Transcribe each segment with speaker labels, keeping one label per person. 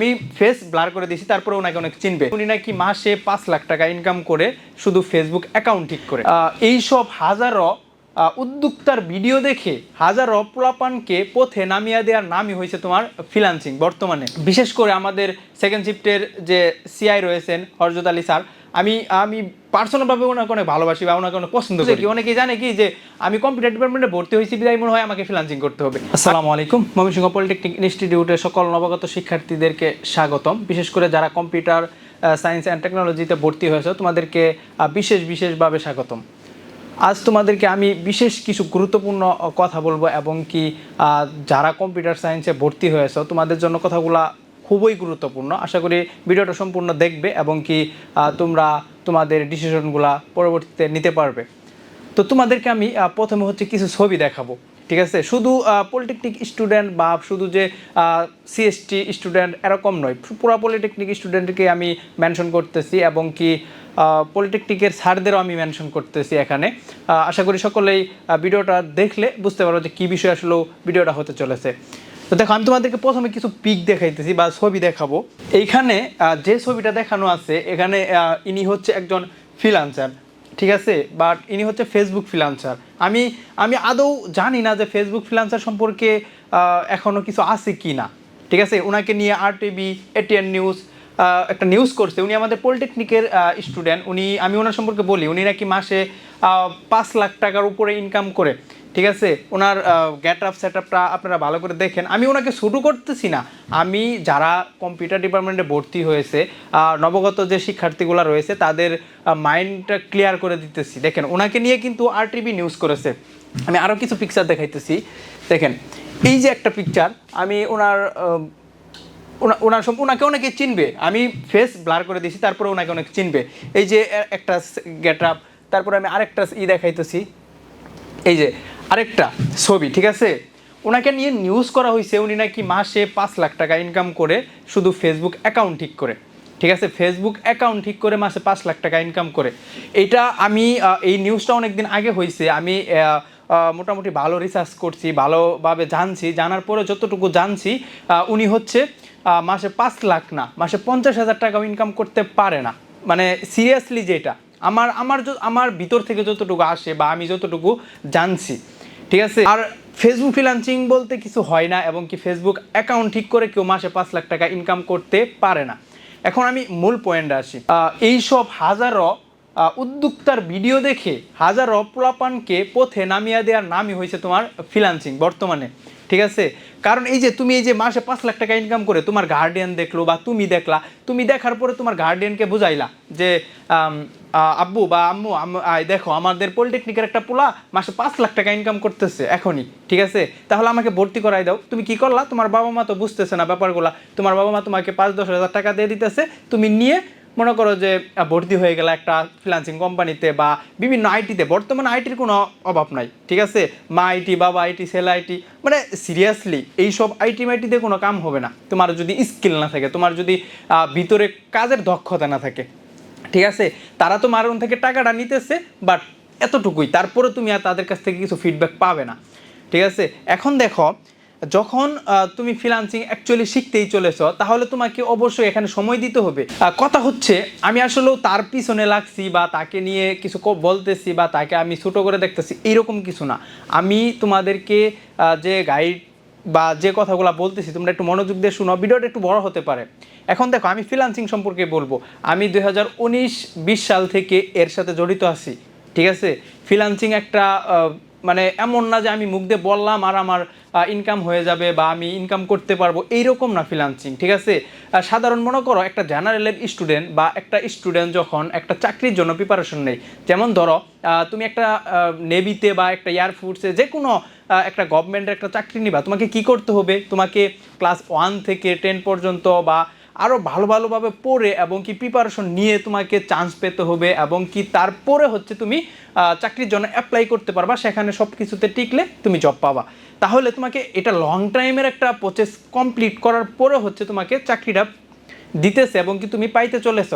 Speaker 1: আমি face blur করে দিয়েছি, তারপরে ওনাকে অনেক চিনবে। উনি নাকি মাসে পাঁচ লাখ টাকা ইনকাম করে শুধু ফেসবুক অ্যাকাউন্ট ঠিক করে। এই সব হাজারো উদ্যোক্তার ভিডিও দেখে হাজারো পোলাপানকে পথে নামিয়া দেওয়ার নামই হয়েছে তোমার ফ্রিলান্সিং বর্তমানে। বিশেষ করে আমাদের সেকেন্ড শিফটের যে সিআই রয়েছেন হরজত আলী স্যার আমি আমি পার্সোনালভাবে ওনাকে অনেক ভালোবাসি বা ওনাকে অনেক পছন্দ করি। অনেকেই জানে কি যে আমি কম্পিউটার ডিপার্টমেন্টে ভর্তি হয়েছি বিদায় মনে হয় আমাকে ফ্রিলান্সিং করতে হবে। আসসালামু আলাইকুম ময়মনসিংহ পলিটেকনিক ইনস্টিটিউটের সকল নবাগত শিক্ষার্থীদেরকে স্বাগতম। বিশেষ করে যারা কম্পিউটার সায়েন্স অ্যান্ড টেকনোলজিতে ভর্তি হয়েছে তোমাদেরকে বিশেষ বিশেষভাবে স্বাগতম। আজ তোমাদেরকে আমি বিশেষ কিছু গুরুত্বপূর্ণ কথা বলব এবং কি যারা কম্পিউটার সায়েন্সে ভর্তি হয়েছে তোমাদের জন্য কথাগুলা খুবই গুরুত্বপূর্ণ। আশা করি ভিডিওটা সম্পূর্ণ দেখবে এবং কি তোমরা তোমাদের ডিসিশনগুলা পরবর্তীতে নিতে পারবে। তো তোমাদেরকে আমি প্রথমে হচ্ছে কিছু ছবি দেখাবো, ঠিক আছে? শুধু পলিটেকনিক স্টুডেন্ট বা শুধু যে সিএসটি স্টুডেন্ট এরকম নয় পুরো পলিটেকনিক স্টুডেন্টকে আমি মেনশন করতেছি এবং কি পলিটেকনিকের স্যারদেরও আমি মেনশন করতেছি এখানে। আশা করি সকলেই ভিডিওটা দেখলে বুঝতে পারো যে কী বিষয় আসলেও ভিডিওটা হতে চলেছে। তো দেখো আমি তোমাদেরকে প্রথমে কিছু পিক দেখাইতেছি বা ছবি দেখাবো। এইখানে যে ছবিটা দেখানো আছে এখানে ইনি হচ্ছে একজন ফ্রিলান্সার ঠিক আছে? বাট ইনি হচ্ছে ফেসবুক ফ্রিলান্সার আমি আমি আদৌ জানি না যে ফেসবুক ফ্রিলান্সার সম্পর্কে আহ, এখনও কিছু আছে কি না ঠিক আছে? ওনাকে নিয়ে আর টিভি এটিএন নিউজ একটা নিউজ করছে। উনি আমাদের পলিটেকনিকের স্টুডেন্ট উনি আমি ওনার সম্পর্কে বলি উনি নাকি মাসে পাঁচ লাখ টাকার উপরে ইনকাম করে। ঠিক আছে? ওনার গেট আপ সেট আপটা আপনারা ভালো করে দেখেন। আমি ওনাকে শুরু করতেছি না। আমি যারা কম্পিউটার ডিপার্টমেন্টে ভর্তি হয়েছে নবগত যে শিক্ষার্থীগুলো রয়েছে, তাদের মাইন্ডটা ক্লিয়ার করে দিতেছি। দেখেন, ওনাকে নিয়ে কিন্তু আর টিভি নিউজ করেছে। আমি আরও কিছু পিকচার দেখাইতেছি। দেখেন, এই যে একটা পিকচার আমি ওনার ওনার সম- ওনাকে অনেকে চিনবে। আমি ফেস ব্লার করে দিয়েছি, তারপরে ওনাকে অনেক চিনবে। এই যে একটা গেট আপ তারপরে আমি আরেকটা ই দেখাইতেছি। এই যে আরেকটা ছবি, ঠিক আছে? ওনাকে নিয়ে নিউজ করা হয়েছে উনি নাকি মাসে পাঁচ লাখ টাকা ইনকাম করে শুধু ফেসবুক অ্যাকাউন্ট ঠিক করে। ঠিক আছে? ফেসবুক অ্যাকাউন্ট ঠিক করে মাসে পাঁচ লাখ টাকা ইনকাম করে। এটা আমি এই নিউজটা অনেকদিন আগে হয়েছে আমি মোটামুটি ভালো রিসার্চ করছি, ভালোভাবে জানছি, জানার পরে যতটুকু জানছি উনি হচ্ছে মাসে পাঁচ লাখ না, মাসে পঞ্চাশ হাজার টাকাও ইনকাম করতে পারে না। মানে সিরিয়াসলি যেটা, আমার আমার আমার ভিতর থেকে যতটুকু আসে বা আমি যতটুকু জানছি। ঠিক আছে? আর ফেসবুক ফ্রিলান্সিং বলতে কিছু হয় না এবং কি ফেসবুক অ্যাকাউন্ট ঠিক করে কেউ মাসে পাঁচ লাখ টাকা ইনকাম করতে পারে না। এখন আমি মূল পয়েন্টে আসি। এই এইসব হাজারো উদ্যোক্তার ভিডিও দেখে হাজারো পোলাপানকে পথে নামিয়ে দেওয়ার নামই হয়েছে তোমার ফ্রিলান্সিং বর্তমানে, ঠিক আছে? কারণ এই যে তুমি এই যে মাসে পাঁচ লাখ টাকা ইনকাম করে তোমার গার্ডিয়ান দেখল বা তুমি দেখলা, তুমি দেখার পরে তোমার গার্ডিয়ানকে বুঝাইলা যে আব্বু বা আম্মু দেখো, আমাদের পলিটেকনিকের একটা পোলা মাসে পাঁচ লাখ টাকা ইনকাম করতেছে এখনই, ঠিক আছে? তাহলে আমাকে ভর্তি করাই দাও। তুমি কি করলা? তোমার বাবা মা তো বুঝতেছে না ব্যাপারগুলা। তোমার বাবা মা তোমাকে পাঁচ দশ হাজার টাকা দিয়ে দিতেছে। তুমি নিয়ে মনে করো যে ভর্তি হয়ে গেলে একটা ফ্রিলান্সিং কোম্পানিতে বা বিভিন্ন আইটিতে বর্তমানে আইটির কোনো অভাব নাই, ঠিক আছে? মা আইটি বাবা আইটি সেল আইটি মানে সিরিয়াসলি এইসব আইটি মাইটিতে কোনো কাম হবে না। তোমার যদি স্কিল না থাকে, তোমার যদি ভিতরে কাজের দক্ষতা না থাকে, ঠিক আছে? তারা তো মারণ থেকে টাকাটা নিতেছে বাট এতটুকুই। তারপরে তুমি আর তাদের কাছ থেকে কিছু ফিডব্যাক পাবে না, ঠিক আছে? এখন দেখো যখন তুমি ফ্রিলান্সিং অ্যাকচুয়ালি শিখতেই চলেছ, তাহলে তোমাকে অবশ্যই এখানে সময় দিতে হবে। কথা হচ্ছে, আমি আসলেও তার পিছনে লাগছি বা তাকে নিয়ে কিছু বলতেছি বা তাকে আমি ছোট করে দেখতেছি এইরকম কিছু না। আমি তোমাদেরকে যে গাইড বা যে কথাগুলো বলতেছি, তোমরা একটু মনোযোগ দিয়ে শুনো, ভিডিওটা একটু বড় হতে পারে। এখন দেখো, আমি ফ্রিলান্সিং সম্পর্কে বলব। আমি দুই হাজার সাল থেকে এর সাথে জড়িত আছি, ঠিক আছে? ফ্রিলান্সিং একটা মানে এমন না যে আমি মুখ দিয়ে বললাম আর আমার ইনকাম হয়ে যাবে বা আমি ইনকাম করতে পারব, এইরকম না ফ্রিলান্সিং ঠিক আছে? সাধারণ মনে করো একটা জেনারেলের স্টুডেন্ট বা একটা স্টুডেন্ট যখন একটা চাকরির জন্য প্রিপারেশন নেই যেমন ধরো তুমি একটা নেভিতে বা একটা এয়ারফোর্সে যে কোনো একটা গভর্নমেন্টের একটা চাকরি নিবা, তোমাকে কি করতে হবে? তোমাকে ক্লাস ওয়ান থেকে টেন পর্যন্ত বা আরও ভালো ভালোভাবে পড়ে এবং কি প্রিপারেশন নিয়ে তোমাকে চান্স পেতে হবে এবং কি তারপরে হচ্ছে তুমি চাকরির জন্য অ্যাপ্লাই করতে পারবা। সেখানে সব কিছুতে টিকলে তুমি জব পাবা। তাহলে তোমাকে এটা লং টাইমের একটা প্রসেস কমপ্লিট করার পরে হচ্ছে তোমাকে চাকরিটা দিতেছে এবং কি তুমি পাইতে চলেছ।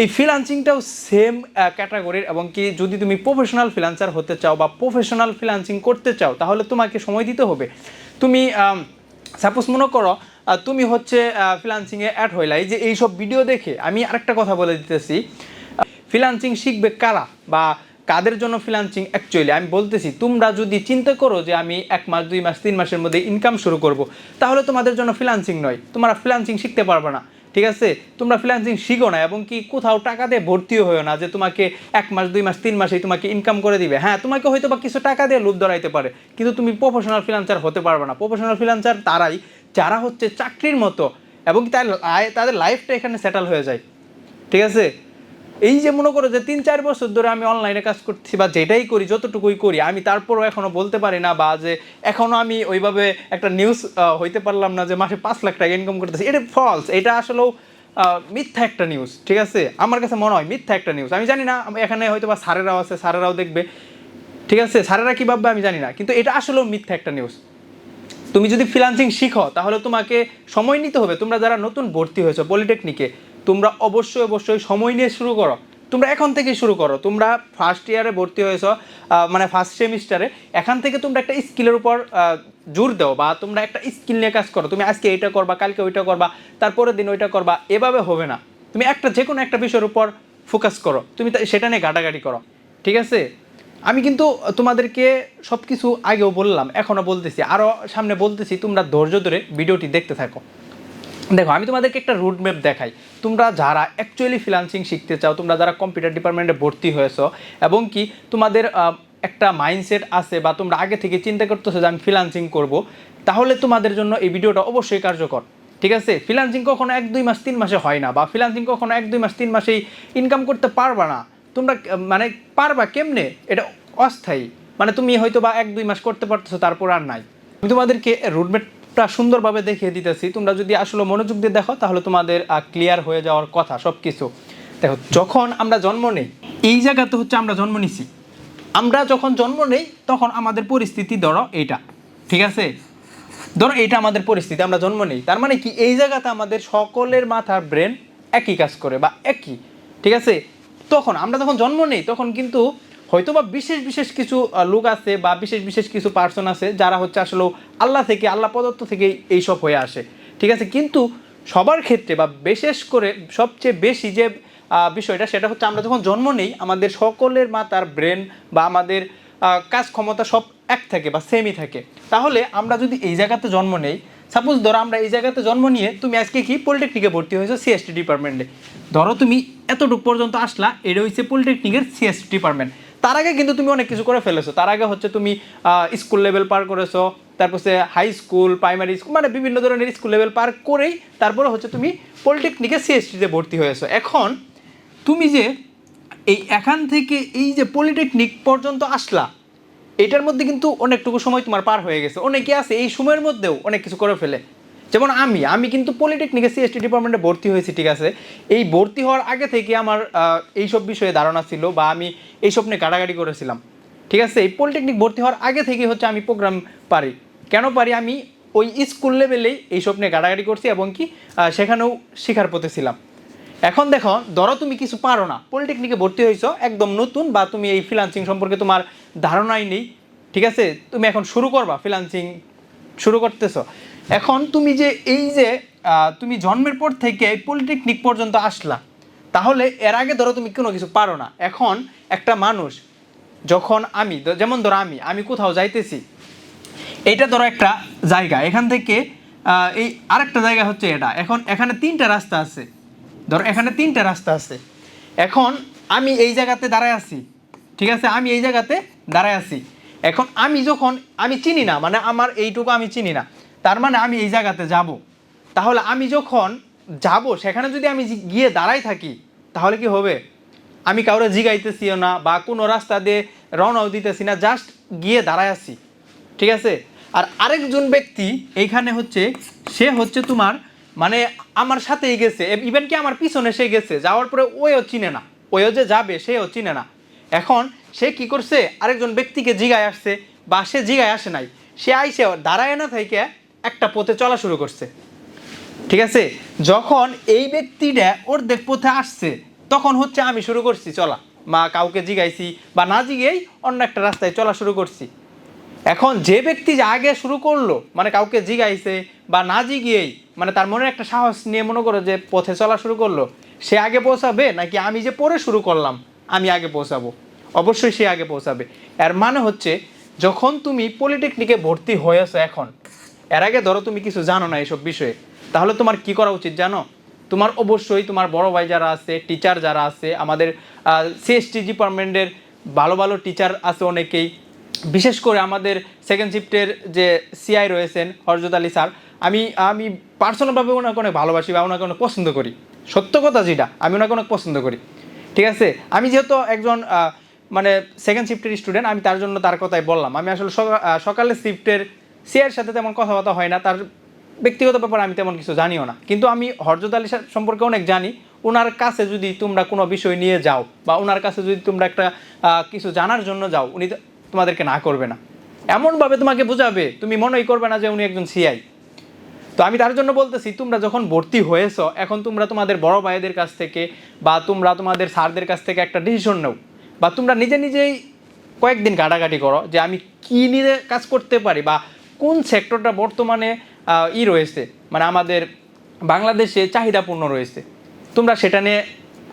Speaker 1: এই ফ্রিলান্সিংটাও সেম ক্যাটাগরির এবং কি যদি তুমি প্রফেশনাল ফ্রিলান্সার হতে চাও বা প্রফেশনাল ফ্রিলান্সিং করতে চাও, তাহলে তোমাকে সময় দিতে হবে। তুমি সাপোজ মনে করো তুমি হচ্ছে ফ্রিলান্সিংয়ে অ্যাড হইলা এই যে এইসব ভিডিও দেখে আমি আরেকটা কথা বলে দিতেছি। ফ্রিলান্সিং শিখবে কারা বা কাদের জন্য ফ্রিলান্সিং অ্যাকচুয়ালি আমি বলতেছি, তোমরা যদি চিন্তা করো যে আমি এক মাস, দুই মাস, তিন মাসের মধ্যে ইনকাম শুরু করব, তাহলে তোমাদের জন্য ফ্রিলান্সিং নয়। তোমরা ফ্রিলান্সিং শিখতে পারবে না, ঠিক আছে? তোমরা ফ্রিলান্সিং শিখো না এবং কি কোথাও টাকা দিয়ে ভর্তিও হয়েও না যে তোমাকে এক মাস, দুই মাস, তিন মাসেই তোমাকে ইনকাম করে দিবে। হ্যাঁ তোমাকে হয়তো বা কিছু টাকা দিয়ে লুপ ধরাইতে পারে, কিন্তু তুমি প্রফেশনাল ফ্রিলান্সার হতে পারবে না। প্রফেশনাল ফ্রিলান্সার তারাই যারা হচ্ছে চাকরির মতো এবং তার তাদের লাইফটা এখানে সেটেল হয়ে যায়। ঠিক আছে? এই যে মনে করো যে তিন চার বছর ধরে আমি অনলাইনে কাজ করছি বা যেটাই করি, যতটুকুই করি, আমি তারপরও এখনও বলতে পারি না বা যে এখনও আমি ওইভাবে একটা নিউজ হইতে পারলাম না যে মাসে পাঁচ লাখ টাকা ইনকাম করতেছি। এটা ফলস এটা আসলেও মিথ্যা একটা নিউজ ঠিক আছে? আমার কাছে মনে হয় মিথ্যা একটা নিউজ আমি জানি না, এখানে হয়তো বা স্যারেরাও আছে, স্যারেরাও দেখবে। ঠিক আছে? স্যারেরা কী ভাববে আমি জানি না। কিন্তু এটা আসলেও মিথ্যা একটা নিউজ তুমি যদি ফ্রিলান্সিং শিখো, তাহলে তোমাকে সময় নিতে হবে। তোমরা যারা নতুন ভর্তি হয়েছো পলিটেকনিকে, তোমরা অবশ্যই অবশ্যই সময় নিয়ে শুরু করো। তোমরা এখন থেকে শুরু করো। তোমরা ফার্স্ট ইয়ারে ভর্তি হয়েছো মানে ফার্স্ট সেমিস্টারে এখান থেকে তোমরা একটা স্কিলের উপর জোর দাও বা তোমরা একটা স্কিল নিয়ে কাজ করো। তুমি আজকে এইটা করবা, কালকে ওইটা করবা, তারপরের দিন ওইটা করবা, এভাবে হবে না। তুমি একটা যে কোনো একটা বিষয়ের উপর ফোকাস করো। তুমি সেটা নিয়ে ঘাটাঘাটি করো। ঠিক আছে? আমি কিন্তু তোমাদেরকে সব কিছু আগেও বললাম, এখনও বলতেছি। আরও সামনে বলতেছি, তোমরা ধৈর্য ধরে ভিডিওটি দেখতে থাকো। দেখো, আমি তোমাদেরকে একটা রুট ম্যাপ দেখাই। তোমরা যারা অ্যাকচুয়ালি ফ্রিলান্সিং শিখতে চাও, তোমরা যারা কম্পিউটার ডিপার্টমেন্টে ভর্তি হয়েছো, এবং কি তোমাদের একটা মাইন্ডসেট আছে বা তোমরা আগে থেকে চিন্তা করতেছো যে আমি ফ্রিলান্সিং করব, তাহলে তোমাদের জন্য এই ভিডিওটা অবশ্যই কার্যকর। ঠিক আছে? ফ্রিলান্সিং কখনো এক, দুই মাস, তিন মাসে হয় না, বা ফ্রিলান্সিং কখনো এক, দুই মাস, তিন মাসেই ইনকাম করতে পারবা না। তোমরা মানে পারবা কেমনে? এটা অস্থায়ী। মানে তুমি হয়তো বা এক, দুই মাস করতে পারতেছো, তারপর আর নাই। আমি তোমাদেরকে রুটমেটটা সুন্দরভাবে দেখিয়ে দিতেছি। তোমরা যদি আসলে মনোযোগ দিয়ে দেখো, তাহলে তোমাদের ক্লিয়ার হয়ে যাওয়ার কথা সব কিছু দেখো, যখন আমরা জন্ম নেই, এই জায়গাতে হচ্ছে আমরা জন্ম নিছি। আমরা যখন জন্ম নেই, তখন আমাদের পরিস্থিতি ধরো এইটা, ঠিক আছে? ধরো এইটা আমাদের পরিস্থিতি, আমরা জন্ম নেই। তার মানে কি, এই জায়গাতে আমাদের সকলের মাথার ব্রেন একই কাজ করে, বা একই, ঠিক আছে? তখন, আমরা যখন জন্ম নেই, তখন কিন্তু হয়তো বা বিশেষ বিশেষ কিছু লোক আছে বা বিশেষ বিশেষ কিছু পার্সন আছে যারা হচ্ছে আসলে আল্লাহ থেকে, আল্লাহ প্রদত্ত থেকে এইসব হয়ে আসে। ঠিক আছে? কিন্তু সবার ক্ষেত্রে বা বিশেষ করে সবচেয়ে বেশি যে বিষয়টা, সেটা হচ্ছে আমরা যখন জন্ম নেই, আমাদের সকলের মাথার ব্রেন বা আমাদের কাজ ক্ষমতা সব এক থাকে বা সেমই থাকে। তাহলে আমরা যদি এই জায়গাতে জন্ম নেই সাপোজ ধরো আমরা এই জায়গাতে জন্ম নিয়ে তুমি আজকে কি পলিটেকনিকে ভর্তি হয়েছো সিএসটি ডিপার্টমেন্টে ধরো তুমি এতটুকু পর্যন্ত আসলা, এটা হচ্ছে পলিটেকনিকের সিএসটি ডিপার্টমেন্ট তার আগে কিন্তু তুমি অনেক কিছু করে ফেলেছো। তার আগে হচ্ছে তুমি স্কুল লেভেল পার করেছ, তারপর সে হাই স্কুল প্রাইমারি স্কুল মানে বিভিন্ন ধরনের স্কুল লেভেল পার করেই তারপরে হচ্ছে তুমি পলিটেকনিকে সিএসটিতে ভর্তি হয়েছো। এখন তুমি যে এই এখান থেকে এই যে পলিটেকনিক পর্যন্ত আসলা এটার মধ্যে কিন্তু অনেকটুকু সময় তোমার পার হয়ে গেছে। অনেকে আছে এই সময়ের মধ্যেও অনেক কিছু করে ফেলে। যেমন আমি আমি কিন্তু পলিটেকনিকে সিএসটি ডিপার্টমেন্টে ভর্তি হয়েছি, ঠিক আছে? এই ভর্তি হওয়ার আগে থেকে আমার এইসব বিষয়ে ধারণা ছিল বা আমি এইসব নিয়ে কাটাকাটি করেছিলাম। ঠিক আছে? এই পলিটেকনিক ভর্তি হওয়ার আগে থেকে হচ্ছে আমি প্রোগ্রাম পারি। কেন পারি? আমি ওই স্কুল লেভেলেই এইসব নিয়ে কাটাকাটি করছি এবং কি সেখানেও শেখার পথে ছিলাম। এখন দেখো, ধরো তুমি কিছু পারো না। পলিটেকনিকে ভর্তি হয়েছো, একদম নতুন বা তুমি এই ফ্রিলান্সিং সম্পর্কে তোমার ধারণাই নেই, ঠিক আছে? তুমি এখন শুরু করবা ফ্রিলান্সিং শুরু করতেছো। এখন তুমি যে এই যে তুমি জন্মের পর থেকে পলিটেকনিক পর্যন্ত আসলা, তাহলে এর আগে ধরো তুমি কোনো কিছু পারো না। এখন একটা মানুষ, যখন আমি যেমন ধরো আমি আমি কোথাও যাইতেছি, এইটা ধরো একটা জায়গা। এখান থেকে এই আরেকটা জায়গা হচ্ছে এটা। এখন এখানে তিনটা রাস্তা আছে। ধরো, এখানে তিনটা রাস্তা আছে। এখন আমি এই জায়গাতে দাঁড়ায় আছি, ঠিক আছে? আমি এই জায়গাতে দাঁড়ায় আছি। এখন আমি যখন, আমি চিনি না মানে আমার এইটুকু আমি চিনি না। তার মানে আমি এই জায়গাতে যাব। তাহলে আমি যখন যাব, সেখানে যদি আমি গিয়ে দাঁড়াই থাকি, তাহলে কি হবে? আমি কাউরে জিগাইতেছিও না বা কোনো রাস্তা দিয়ে রওনাও দিতেছি না জাস্ট গিয়ে দাঁড়ায় আছি। ঠিক আছে? আর আরেকজন ব্যক্তি এইখানে হচ্ছে, সে হচ্ছে তোমার মানে আমার সাথেই গেছে। ইভেন কি আমার পিছনে সে গেছে, যাওয়ার পরে ওইও চিনে না। ওইও যে যাবে, সেও চিনে না। এখন সে কি করছে? আরেকজন ব্যক্তিকে জিগায় আসছে, বা সে জিগায় আসে নাই। সে আইসে দাঁড়ায় না থেকে একটা পথে চলা শুরু করছে। ঠিক আছে? যখন এই ব্যক্তিটা ওর দেখ পথে আসছে, তখন হচ্ছে আমি শুরু করছি, চলা। মা কাউকে জিগাইছি, বা না জিগেই অন্য একটা রাস্তায় চলা শুরু করছি। এখন যে ব্যক্তি যে আগে শুরু করল মানে কাউকে জিগাইছে বা না জিগিয়েই মানে তার মনে একটা সাহস নিয়ে মনে করো যে পথে চলা শুরু করল, সে আগে পৌঁছাবে নাকি আমি যে পরে শুরু করলাম, আমি আগে পৌঁছাবো? অবশ্যই সে আগে পৌঁছাবে। এর মানে হচ্ছে, যখন তুমি পলিটেকনিকে ভর্তি হয়েছো এখন, এর আগে ধরো তুমি কিছু জানো না এসব বিষয়ে, তাহলে তোমার কি করা উচিত জানো? তোমার অবশ্যই তোমার বড় ভাই যারা আছে টিচার যারা আছে, আমাদের সিএসটি ডিপার্টমেন্টের ভালো ভালো টিচার আছে অনেকেই বিশেষ করে আমাদের সেকেন্ড শিফটের যে সিআই রয়েছেন হরজত আলী স্যার আমি আমি পার্সোনালভাবে ওনাকে অনেক ভালোবাসি বা ওনাকে অনেক পছন্দ করি। সত্য কথা যেটা আমি ওনাকে অনেক পছন্দ করি। ঠিক আছে? আমি যেহেতু একজন মানে সেকেন্ড শিফটের স্টুডেন্ট আমি তার জন্য তার কথাই বললাম। আমি আসলে সকা- আহ, সকালের শিফটের সিআইয়ের সাথে তেমন কথাবার্তা হয় না তার ব্যক্তিগত ব্যাপারে আমি তেমন কিছু জানিও না। কিন্তু আমি হরজত আলী স্যার সম্পর্কে অনেক জানি। ওনার কাছে যদি তোমরা কোনো বিষয় নিয়ে যাও বা ওনার কাছে যদি তোমরা একটা কিছু জানার জন্য যাও উনি তোমাদেরকে না করবে না। এমনভাবে তোমাকে বোঝাবে, তুমি মনেই করবে না যে উনি একজন সিআই তো আমি তার জন্য বলতেছি, তোমরা যখন ভর্তি হয়েছো, এখন তোমরা তোমাদের বড় ভাইদের কাছ থেকে বা তোমরা তোমাদের স্যারদের কাছ থেকে একটা ডিসিশন নাও। বা তোমরা নিজে নিজেই কয়েকদিন ঘাটাঘাটি করো যে আমি কী নিয়ে কাজ করতে পারি বা কোন সেক্টরটা বর্তমানে ই রয়েছে। মানে আমাদের বাংলাদেশে চাহিদাপূর্ণ রয়েছে। তোমরা সেটা নিয়ে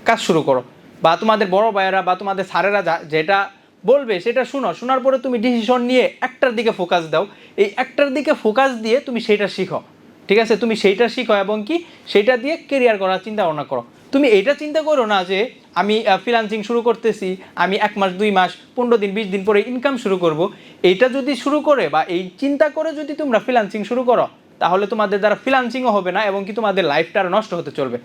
Speaker 1: কাজ শুরু করো। বা তোমাদের বড় ভাইয়েরা বা তোমাদের স্যারেরা যেটা বলবে, সেটা শুনো, শোনার পরে তুমি ডিসিশন নিয়ে একটার দিকে ফোকাস দাও। এই একটার দিকে ফোকাস দিয়ে তুমি সেইটা শিখো। ঠিক আছে? তুমি সেইটা শিখো এবং কি? সেইটা দিয়ে কেরিয়ার করার চিন্তা ভাবনা করো। তুমি এইটা চিন্তা করো না যে, আমি ফ্রিলান্সিং শুরু করতেছি, আমি এক মাস, দুই মাস, পনেরো দিন, বিশ দিন পরে ইনকাম শুরু করব। এইটা যদি শুরু করে বা এই চিন্তা করে যদি তোমরা ফ্রিলান্সিং শুরু করো, তাহলে তোমাদের দ্বারা ফ্রিলান্সিংও হবে না এবং কি তোমাদের লাইফটা নষ্ট হতে চলবে।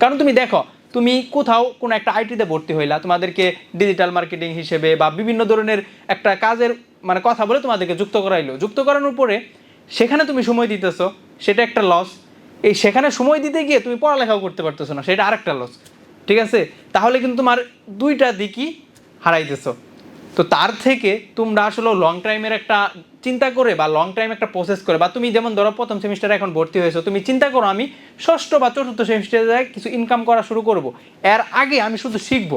Speaker 1: কারণ তুমি দেখো তুমি কোথাও কোনো একটা আইটিতে ভর্তি হইলা, তোমাদেরকে ডিজিটাল মার্কেটিং হিসেবে বা বিভিন্ন ধরনের একটা কাজের মানে কথা বলে তোমাদেরকে যুক্ত করাইলো। যুক্ত করানোর পরে সেখানে তুমি সময় দিতেছো, সেটা একটা লস এই সেখানে সময় দিতে গিয়ে তুমি পড়ালেখাও করতে পারতেছো না, সেটা আরেকটা লস ঠিক আছে? তাহলে কিন্তু তোমার দুইটা দিকই হারাইতেছো। তো তার থেকে তোমরা আসলে লং টাইমের একটা চিন্তা করে বা লং টাইম একটা প্রসেস করে বা তুমি যেমন ধরো প্রথম সেমিস্টারে এখন ভর্তি হয়েছো, তুমি চিন্তা করো আমি ষষ্ঠ বা চতুর্থ সেমিস্টারে কিছু ইনকাম করা শুরু করব। এর আগে আমি শুধু শিখব।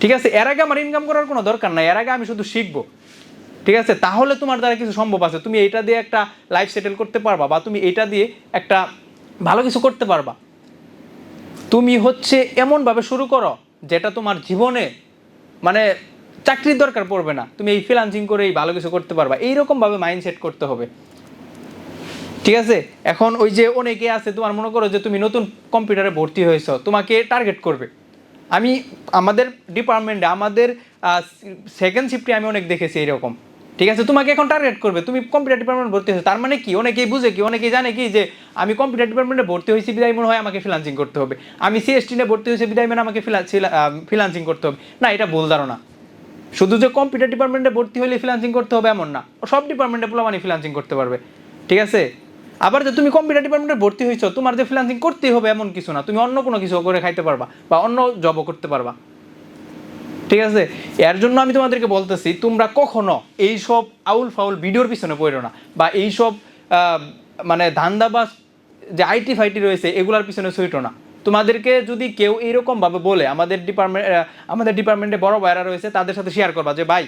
Speaker 1: ঠিক আছে? এর আগে আমার ইনকাম করার কোনো দরকার নাই, এর আগে আমি শুধু শিখব। ঠিক আছে? তাহলে তোমার দ্বারা কিছু সম্ভব আছে। তুমি এটা দিয়ে একটা লাইফ সেটেল করতে পারবা বা তুমি এটা দিয়ে একটা ভালো কিছু করতে পারবা। তুমি হচ্ছে এমনভাবে শুরু করো যেটা তোমার জীবনে মানে চাকরির দরকার পড়বে না। তুমি এই ফ্রিলান্সিং করেই ভালো কিছু করতে পারবা। এইরকমভাবে মাইন্ড সেট করতে হবে। ঠিক আছে? এখন ওই যে অনেকে আছে, তোমার মনে করো যে তুমি নতুন কম্পিউটারে ভর্তি হয়েছো, তোমাকে টার্গেট করবে। আমি, আমাদের ডিপার্টমেন্টে আমাদের সেকেন্ড শিফটে আমি অনেক দেখেছি এরকম ঠিক আছে? তোমাকে এখন টার্গেট করবে। তুমি কম্পিউটার ডিপার্টমেন্ট ভর্তি হয়েছো, তার মানে কি? অনেকেই বুঝে কি? অনেকেই জানে কি? যে আমি কম্পিউটার ডিপার্টমেন্টে ভর্তি হয়েছি, বিদায় মনে হয় আমাকে ফ্রিলান্সিং করতে হবে। আমি সিএসটি নিয়ে ভর্তি হয়েছি, বিদায় মানে আমাকে ফ্রিলান্সিং করতে হবে। না, এটা ভুল ধারণা। শুধু যে কম্পিউটার ডিপার্টমেন্টে ভর্তি হলে ফ্রিলান্সিং করতে হবে এমন না। সব ডিপার্টমেন্টে পোলামানি ফ্রিলান্সিং করতে পারবে। ঠিক আছে? আবার যে তুমি কম্পিউটার ডিপার্টমেন্টে ভর্তি হয়েছো তোমার যে ফ্রিলান্সিং করতেই হবে এমন কিছু না। তুমি অন্য কোনো কিছু করে খাইতে পারবা বা অন্য জবও করতে পারবা। ঠিক আছে? এর জন্য আমি তোমাদেরকে বলতেছি তোমরা কখনো এই সব আউল ফাউল ভিডিওর পিছনে পড়ো না বা এই সব আহ, মানে ধান্দাবাজ যে আইটি ফাইটি রয়েছে এগুলার পিছনে ছুটো না। তোমাদেরকে যদি কেউ এইরকমভাবে বলে, আমাদের ডিপার্টমেন্ট আমাদের ডিপার্টমেন্টে বড় ভাইরা রয়েছে, তাদের সাথে শেয়ার করবা যে, ভাই,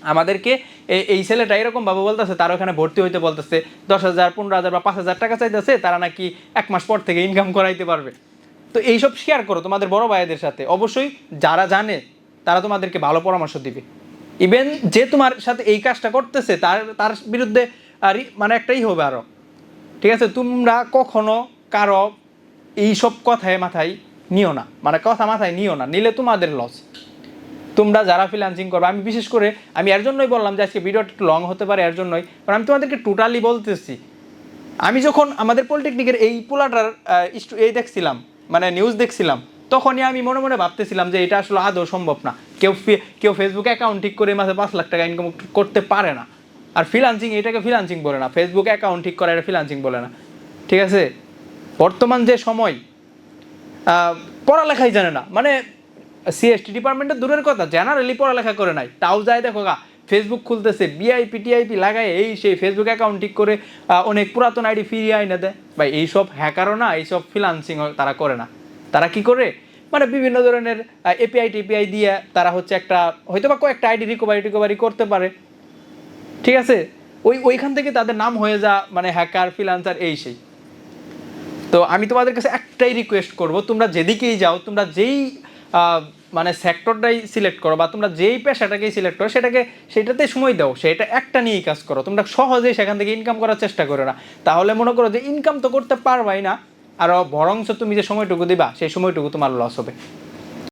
Speaker 1: আমাদেরকে এই- ছেলেটা এরকম ভাবে বলতেছে, তারা ওখানে ভর্তি হইতে বলতেছে, দশ হাজার, পনেরো হাজার বা পাঁচ হাজার টাকা চাইতেছে, তারা নাকি এক মাস পর থেকে ইনকাম করাইতে পারবে। তো এইসব শেয়ার করো তোমাদের বড় ভাইদের সাথে। অবশ্যই যারা জানে, তারা তোমাদেরকে ভালো পরামর্শ দিবে। ইভেন যে তোমার সাথে এই কাজটা করতেছে, তার তার বিরুদ্ধে আর মানে একটাই হবে আরও ঠিক আছে? তোমরা কখনো কারও এইসব কথায় মাথায় নিও না। মানে কথা মাথায় নিও না, নিলে তোমাদের লস তোমরা যারা ফ্রিল্যান্সিং করবে, আমি বিশেষ করে, আমি এর জন্যই বললাম যে আজকে ভিডিওটা একটু লং হতে পারে, এর জন্যই। কারণ আমি তোমাদেরকে টোটালি বলতেছি, আমি যখন আমাদের পলিটেকনিকের এই পোলাটার এই দেখছিলাম মানে নিউজ দেখছিলাম, তখনই আমি মনে মনে ভাবতেছিলাম যে এটা আসলে আদৌ সম্ভব না। কেউ কেউ ফেসবুক অ্যাকাউন্ট ঠিক করে মাসে পাঁচ লাখ টাকা ইনকাম করতে পারে না। আর ফ্রিলান্সিং এটাকে ফ্রিলান্সিং বলে না ফেসবুক অ্যাকাউন্ট ঠিক করা এটা ফ্রিলান্সিং বলে না। ঠিক আছে? বর্তমান যে সময় পড়ালেখাই জানে না। মানে সিএসটি ডিপার্টমেন্টের দূরের কথা জেনারেলি পড়ালেখা করে নাই। তাও যায় দেখো গা ফেসবুক খুলতেছে বিআইপি টিআইপি লাগায়, এই সেই ফেসবুক অ্যাকাউন্ট ঠিক করে অনেক পুরাতন আইডি ফিরিয়ে আইনে দেয়। ভাই, এইসব হ্যাকারও না, এইসব ফ্রিলান্সিং তারা করে না। তারা কি করে? মানে বিভিন্ন ধরনের এপিআই টিপিআই দিয়ে তারা হচ্ছে একটা হয়তো বা কয়েকটা আইডি রিকভারি টিকোভারি করতে পারে। ঠিক আছে? ওই, ওইখান থেকে তাদের নাম হয়ে যা মানে হ্যাকার ফ্রিলান্সার এই সেই। তো আমি তোমাদের কাছে একটাই রিকোয়েস্ট করব, তোমরা যেদিকেই যাও, তোমরা যেই মানে সেক্টরটাই সিলেক্ট করো বা তোমরা যেই পেশাটাকেই সিলেক্ট করো, সেটাকে, সেটাতে সময় দাও, সেটা একটা নিয়েই কাজ করো। তোমরা সহজেই সেখান থেকে ইনকাম করার চেষ্টা করো না। তাহলে মনে করো যে ইনকাম তো করতে পারবাই না, আর বরংস তুমি যে সময়টুকু দিবা, সেই সময়টুকু তোমার লস হবে।